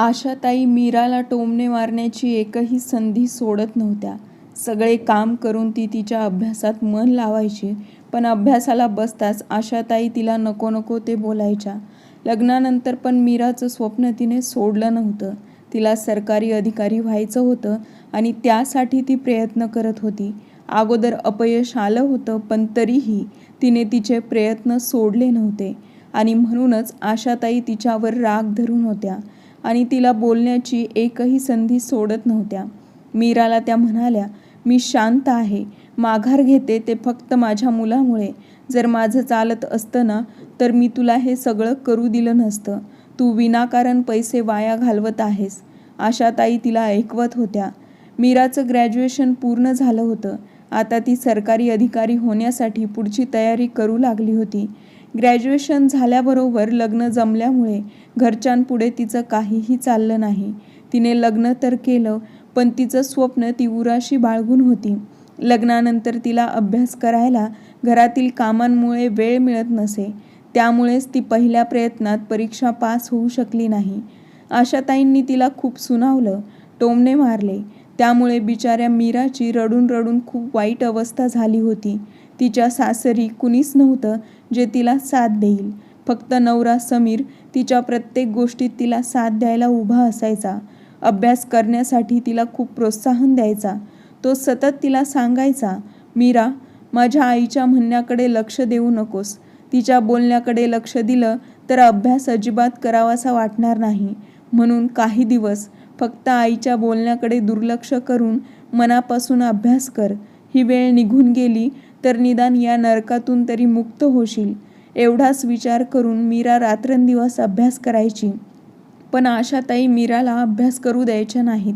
आशाताई मीराला टोमणे मारण्याची एकही संधी सोडत नव्हत्या. सगळे काम करून ती तिच्या अभ्यासात मन लावायची. पण अभ्यासाला बसताच आशाताई तिला नको नको ते बोलायच्या. लग्नानंतर पण मीराचं स्वप्न तिने सोडलं नव्हतं. तिला सरकारी अधिकारी व्हायचं होतं आणि त्यासाठी ती प्रयत्न करत होती. अगोदर अपयश आलं होतं पण तरीही तिने तिचे प्रयत्न सोडले नव्हते आणि म्हणूनच आशाताई तिच्यावर राग धरून होत्या आणि तिला बोलण्याची एकही संधी सोडत नव्हत्या. मीराला त्या म्हणाल्या, मी शांत आहे. माघार घेते ते फक्त माझ्या मुलामुळे. जर माझं चालत असतं ना तर मी तुला हे सगळं करू दिलं नसतं. तू विनाकारण पैसे वाया घालवत आहेस. आशाताई तिला ऐकवत होत्या. मीराचं ग्रॅज्युएशन पूर्ण झालं होतं. आता ती सरकारी अधिकारी होण्यासाठी पुढची तयारी करू लागली होती. ग्रॅज्युएशन झाल्याबरोबर लग्न जमल्यामुळे घरच्यांपुढे तिचं काहीही चाललं नाही. तिने लग्न तर केलं पण तिचं स्वप्न ती उराशी बाळगून होती. लग्नानंतर तिला अभ्यास करायला घरातील कामांमुळे वेळ मिळत नसे. त्यामुळेच ती पहिल्या प्रयत्नात परीक्षा पास होऊ शकली नाही. आशाताईंनी तिला खूप सुनावलं, टोमणे मारले. त्यामुळे बिचाऱ्या मीराची रडून रडून खूप वाईट अवस्था झाली होती. तिच्या सासरी कुणीच नव्हतं जे तिला साथ देईल. फक्त नवरा समीर तिच्या प्रत्येक गोष्टीत तिला साथ द्यायला उभा असायचा. अभ्यास करण्यासाठी तिला खूप प्रोत्साहन द्यायचा. तो सतत तिला सांगायचा, मीरा, माझ्या आईच्या म्हणण्याकडे लक्ष देऊ नकोस. तिच्या बोलण्याकडे लक्ष दिलं तर अभ्यास अजिबात करावासा वाटणार नाही. म्हणून काही दिवस फक्त आईच्या बोलण्याकडे दुर्लक्ष करून मनापासून अभ्यास कर. ही वेळ निघून गेली तर निदान या नरकातून तरी मुक्त होशील. एवढाच विचार करून मीरा रात्रंदिवस अभ्यास करायची. पण आशाताई मीराला अभ्यास करू द्यायच्या नाहीत.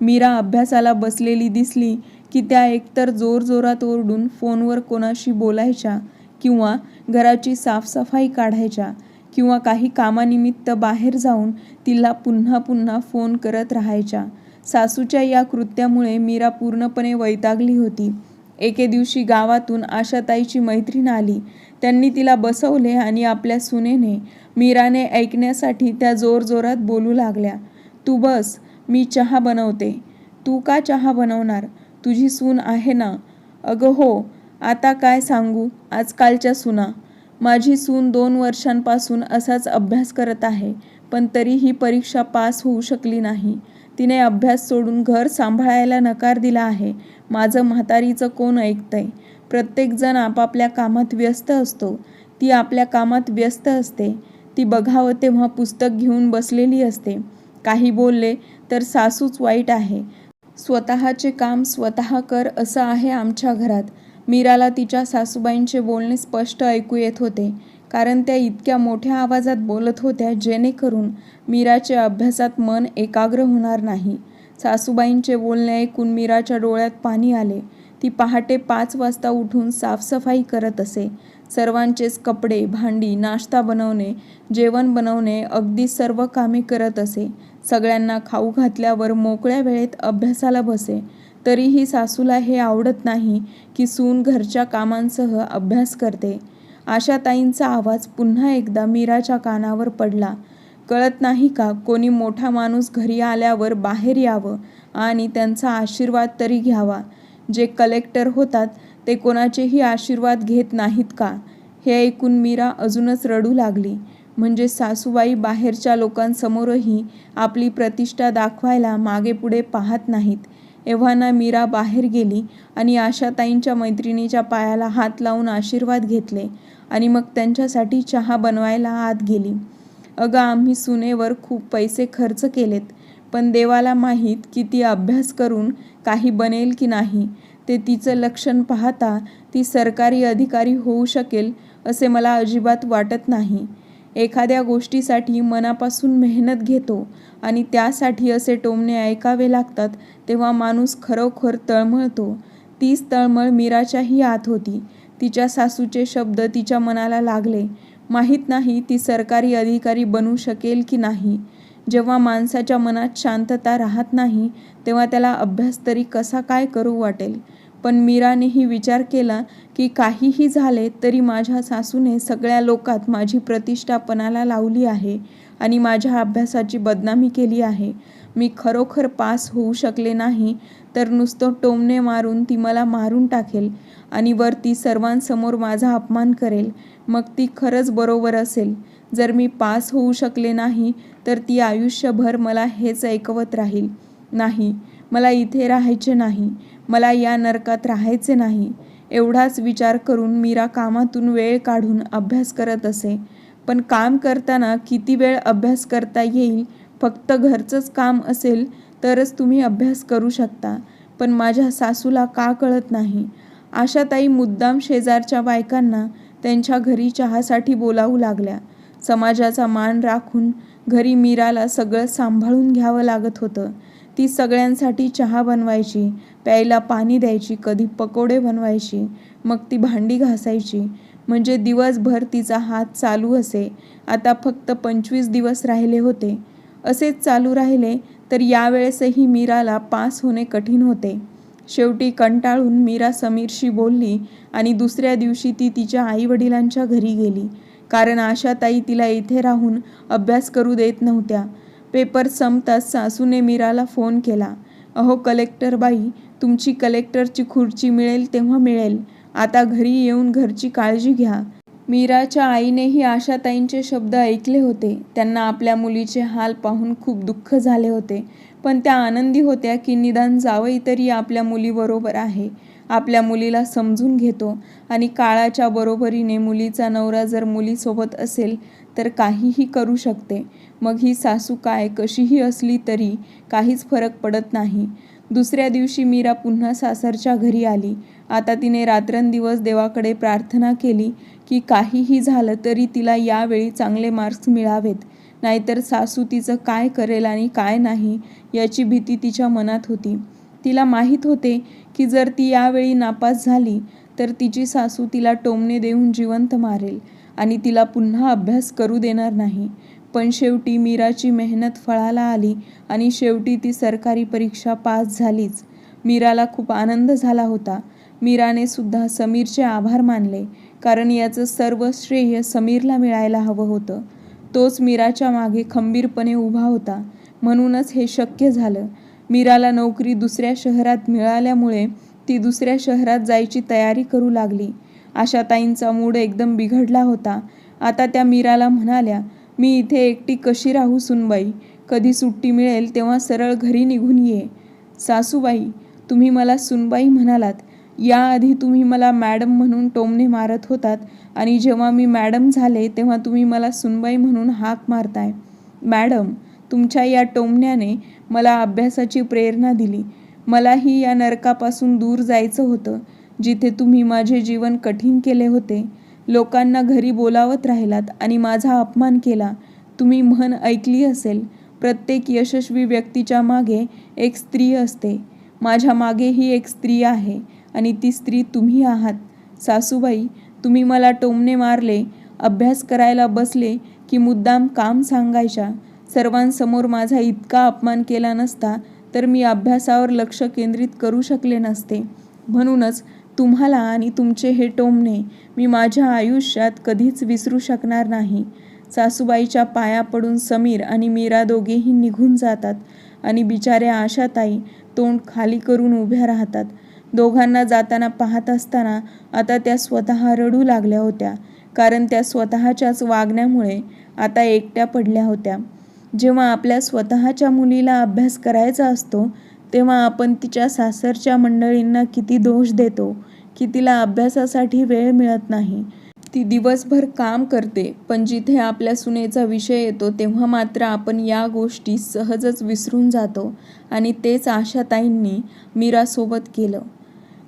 मीरा अभ्यासाला बसलेली दिसली की त्या एकतर जोरजोरात ओरडून फोनवर कोणाशी बोलायच्या किंवा घराची साफसफाई काढायच्या किंवा काही कामानिमित्त बाहेर जाऊन तिला पुन्हा पुन्हा फोन करत राहायच्या. सासूच्या या कृत्यामुळे मीरा पूर्णपणे वैतागली होती. एके दिवशी गावातून आशाताईची मैत्रीण आली. त्यांनी तिला बसवले आणि आपल्या सुनेने, मीराने ऐकण्यासाठी त्या जोरजोरात बोलू लागल्या. तू बस, मी चहा बनवते. तू का चहा बनवणार? तुझी सून आहे ना? अगं हो, आता काय सांगू आजकालच्या सुना. माझी सून दोन वर्षांपासून असाच अभ्यास करत आहे पण तरीही परीक्षा पास होऊ शकली नाही. तिने अभ्यास सोडून घर सांभाळायला नकार दिला आहे. माझं म्हातारीचं कोण ऐकतंय? प्रत्येकजण आपापल्या कामात व्यस्त असतो. ती आपल्या कामात व्यस्त असते. ती बघावं तेव्हा पुस्तक घेऊन बसलेली असते. काही बोलले तर सासूच वाईट आहे. स्वतःचे काम स्वतः कर असं आहे आमच्या घरात. मीराला तिच्या सासूबाईंचे बोलणे स्पष्ट ऐकू येत होते. कारण त्या इतक्या मोठ्या आवाजात बोलत होत्या जेणेकरून मीराच्या अभ्यासात मन एकाग्र होणार नाही. सासूबाईंचे बोलणे ऐकून मीराच्या डोळ्यात पाणी आले. ती पहाटे पाच वाजता उठून साफसफाई करत असे. सर्वांचेच कपडे, भांडी, नाश्ता बनवणे, जेवण बनवणे अगदी सर्व कामे करत असे. सगळ्यांना खाऊ घातल्यावर मोकळ्या वेळेत अभ्यासाला बसे. तरीही सासूला हे आवडत नाही की सून घरच्या कामांसह अभ्यास करते. आशाताईंचा आवाज पुन्हा एकदा मीराच्या कानावर पडला. कळत नाही का कोणी मोठा माणूस घरी आल्यावर बाहेर यावं आणि त्यांचा आशीर्वाद तरी घ्यावा. जे कलेक्टर होतात ते कोणाचेही आशीर्वाद घेत नाहीत का? हे ऐकून मीरा अजूनच रडू लागली. म्हणजे सासूबाई बाहेरच्या लोकांसमोरही आपली प्रतिष्ठा दाखवायला मागेपुढे पाहत नाहीत. एव्हाना मीरा बाहेर गेली आणि आशाताईंच्या मैत्रिणीच्या पायाला हात लावून आशीर्वाद घेतले आणि मग त्यांच्यासाठी चहा बनवायला आत गेली. अगं आम्ही सुनेवर खूप पैसे खर्च केलेत. पण देवाला माहीत की ती अभ्यास करून काही बनेल की नाही. ते तिचं लक्षण पाहता ती सरकारी अधिकारी होऊ शकेल असे मला अजिबात वाटत नाही. एखाद्या गोष्टीसाठी मनापासून मेहनत घेतो आणि त्यासाठी असे टोमणे ऐकावे लागतात तेव्हा माणूस खरोखर तळमळतो. तीच तळमळ मीराच्याही आत होती. तिच्या सासूचे शब्द तिच्या मनाला लागले. माहीत नाही ती सरकारी अधिकारी बनू शकेल की नाही. जेव्हा माणसाच्या मनात शांतता राहत नाही तेव्हा त्याला अभ्यास तरी कसा काय करू वाटेल. पण मीरानेही विचार केला की काहीही झाले तरी माझ्या सासूने सगळ्या लोकात माझी प्रतिष्ठा पणाला लावली आहे आणि माझ्या अभ्यासाची बदनामी केली आहे मी खरोखर पास होऊ शकले नाही तर नुसतं टोमणे मारून ती मला मारून टाकेल आणि वर ती सर्वांसमोर माझा अपमान करेल. मग ती खरंच बरोबर असेल. जर मी पास होऊ शकले नाही तर ती आयुष्यभर मला हेच ऐकवत राहील. नाही मला इथे राहायचे नाही. मला या नरकात राहायचे नाही. एवढाच विचार करून मीरा कामातून वेळ काढून अभ्यास करत असे. पण काम करताना किती वेळ अभ्यास करता येईल फक्त घरचंच काम असेल तरच तुम्ही अभ्यास करू शकता. पण माझ्या सासूला का कळत नाही? आशाताई मुद्दाम शेजारच्या बायकांना त्यांच्या घरी चहासाठी बोलावू लागल्या. समाजाचा मान राखून घरी मीराला सगळं सांभाळून घ्यावं लागत होतं. ती सगळ्यांसाठी चहा बनवायची प्यायला पाणी द्यायची कधी पकोडे बनवायची मग ती भांडी घासायची. म्हणजे दिवसभर तिचा हात चालू असे. आता फक्त पंचवीस दिवस राहिले होते. असेच चालू राहिले तर यावेळेसही मीराला पास होणे कठीण होते. शेवटी कंटाळून मीरा समीरशी बोलली आणि दुसऱ्या दिवशी ती तिच्या आईवडिलांच्या घरी गेली. कारण आशाताई तिला इथे राहून अभ्यास करू देत नव्हत्या. पेपर संपताच सासूने मीराला फोन केला. अहो कलेक्टर बाई तुमची कलेक्टरची खुर्ची मिळेल तेव्हा मिळेल. आता घरी येऊन घरची काळजी घ्या. मीराच्या आईनेही आशाताईंचे शब्द ऐकले होते. त्यांना आपल्या मुलीचे हाल पाहून खूप दुःख झाले होते. पण त्या आनंदी होत्या की निदान जावई तरी आपल्या मुलीबरोबर आहे. आपल्या मुलीला समजून घेतो आणि काळाच्या बरोबरीने मुलीचा नवरा जर मुलीसोबत असेल तर काहीही करू शकते. मग ही सासू काय कशीही असली तरी काहीच फरक पडत नाही. दुसऱ्या दिवशी मीरा पुन्हा सासरच्या घरी आली. आता तिने रात्रंदिवस देवाकडे प्रार्थना केली की काहीही झालं तरी तिला यावेळी चांगले मार्क्स मिळावेत. नाहीतर सासू तिचं काय करेल आणि काय नाही याची भीती तिच्या मनात होती. तिला माहीत होते की जर ती यावेळी नापास झाली तर तिची सासू तिला टोमणे देऊन जिवंत मारेल आणि तिला पुन्हा अभ्यास करू देणार नाही. पण शेवटी मीराची मेहनत फळाला आली आणि शेवटी ती सरकारी परीक्षा पास झालीच. मीराला खूप आनंद झाला होता. मीराने सुद्धा समीरचे आभार मानले कारण याचं सर्व श्रेय समीरला मिळायला हवं होतं. तोच मीराच्या मागे खंबीरपणे उभा होता. म्हणूनच हे शक्य झालं. मीराला नोकरी दुसऱ्या शहरात मिळाल्यामुळे ती दुसऱ्या शहरात जायची तयारी करू लागली. आशाताईंचा मूड एकदम बिघडला होता. आता त्या मीराला म्हणाल्या मी इथे एकटी कशी राहू सुनबाई? कधी सुट्टी मिळेल तेव्हा सरळ घरी निघून ये. सासूबाई तुम्ही मला सुनबाई म्हणालात. याआधी तुम्ही मला मॅडम म्हणून टोमणे मारत होतात आणि जेव्हा मी मॅडम झाले तेव्हा तुम्ही मला सुनबाई म्हणून हाक मारताय. मॅडम तुमच्या या टोमण्याने मला अभ्यासाची प्रेरणा दिली. मलाही या नरकापासून दूर जायचं होतं जिथे तुम्ही माझे जीवन कठीण केले होते. लोकांना घरी बोलावत राहिलात आणि माझा अपमान केला. तुम्ही म्हण ऐकली असेल प्रत्येक यशस्वी व्यक्तीच्या मागे एक स्त्री असते. माझ्या मागेही एक स्त्री आहे. आणि ती स्त्री तुम्ही आहात. सासूबाई तुम्ही मला टोमणे मारले अभ्यास करायला बसले की मुद्दाम काम सांगायच्या. सर्वांसमोर माझा इतका अपमान केला नसता तर मी अभ्यासावर लक्ष केंद्रित करू शकले नसते. म्हणूनच तुम्हाला आणि तुमचे हे टोमणे मी माझ्या आयुष्यात कधीच विसरू शकणार नाही. सासूबाईच्या पाया पडून समीर आणि मीरा दोघेही निघून जातात आणि बिचाऱ्या आशाताई तोंड खाली करून उभ्या राहतात. दोघांना जाताना पाहत असताना आता त्या स्वतः रडू लागल्या होत्या. कारण त्या स्वतःच्याच वागण्यामुळे आता एकट्या पडल्या होत्या. जेव्हा आपल्या स्वतःच्या मुलीला अभ्यास करायचा असतो तेव्हा आपण तिच्या सासरच्या मंडळींना किती दोष देतो की तिला अभ्यासासाठी वेळ मिळत नाही. ती दिवसभर काम करते पण जिथे आपल्या सुनेचा विषय येतो तेव्हा मात्र आपण या गोष्टी सहजच विसरून जातो. आणि तेच आशाताईंनी मीरासोबत केलं.